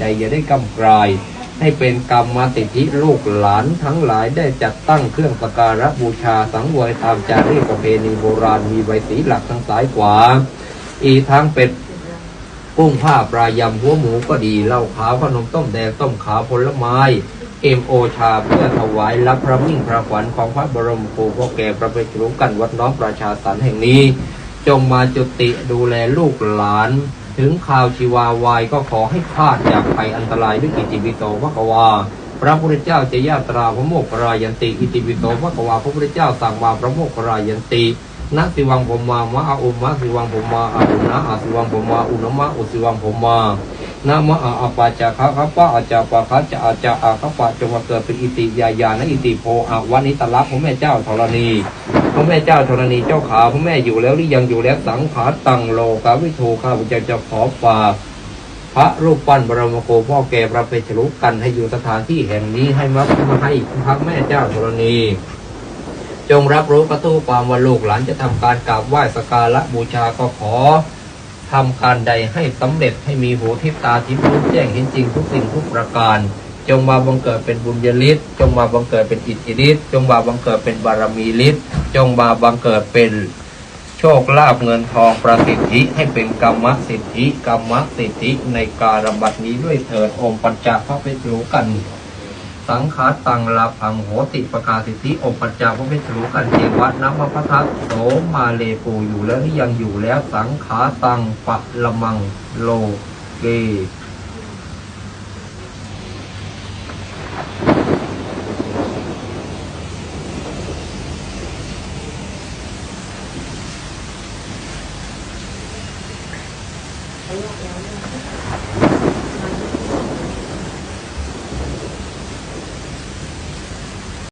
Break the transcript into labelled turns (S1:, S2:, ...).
S1: ใดอย่าได้กำกราย ให้เป็นกรรมมาติธิลูกหลานทั้งหลายได้จัดตั้งเครื่องสกการะบูชาสังเวยตามจารีตประเพณีโบราณมีใบสีหลักทางซ้ายขวา อีทั้งเป็ดกุ้งผ้าปลายำหัวหมูก็ดีเหล้าขาวขนมต้มแดงต้มขาวผลไม้เอ็มโอชาเพื่อถวายรับพระมิ่งพระขวัญของพระบรมครูพ่อแก่พระเปรุกันวัดน้อมประชาสรรค์แห่งนี้ จงมาจุติดูแลลูกหลาน ถึงข่าวชีวาวายก็ขอให้พลาดจากภัยอันตรายด้วยกิติวิโตวะกวาพระพุทธเจ้าจะญาตราพระโมกขรายันติอิติวิโตวะกวาพระพุทธเจ้าสั่งมาพระโมกขรายันตินัสิวังผมมามะอาอุมะสิวังผมมาอาอุนะอาสิวังผมมาอุณมะอุสิวังผมมา นะมะอาอาปาจาคะคะปะอาจาปะคะจะอาจาอาคะปะจงมาเกิดเป็นอิติยายานะอิติโพอาวันนิตลักษณ์พระแม่เจ้าธรณีพระแม่เจ้าธรณีเจ้าขาพระแม่อยู่แล้วหรือยังอยู่แล้วสังขารตังโลกาวิโทข้าพเจ้าจะขอฝากพระรูปปั้นบรมโกพ่อแก่พระเพชรลุกันให้อยู่สถานที่แห่งนี้ให้มาให้พระแม่เจ้าธรณีจงรับรู้กระตูความว่าลูกหลานจะทำการกราบไหว้สกการะบูชาก็ขอ ทำการใดให้สำเร็จให้มีหูทิพตาทิพรู้แจ้งเห็นจริงทุกสิ่งทุกประการ จงมาบังเกิดเป็นบุญญาฤทธิ์จงมาบังเกิดเป็นอิทธิฤทธิ์จงมาบังเกิดเป็นบารมีฤทธิ์จงมาบังเกิดเป็นโชคลาภเงินทองประสิทธิให้เป็นกรรมสิทธิกรรมสิทธิในการบัดนี้ด้วยเถิดองค์ปัญจพระเพชรรู้กัน สังขาตังลาพังโหติประกาศสิทธิอบปัจจาพระเมตรูกันเจวัตน้ำพระพัทโสมาเลโปอยู่แล้วนี่ยังอยู่แล้วสังขาตังปะละมังโลเก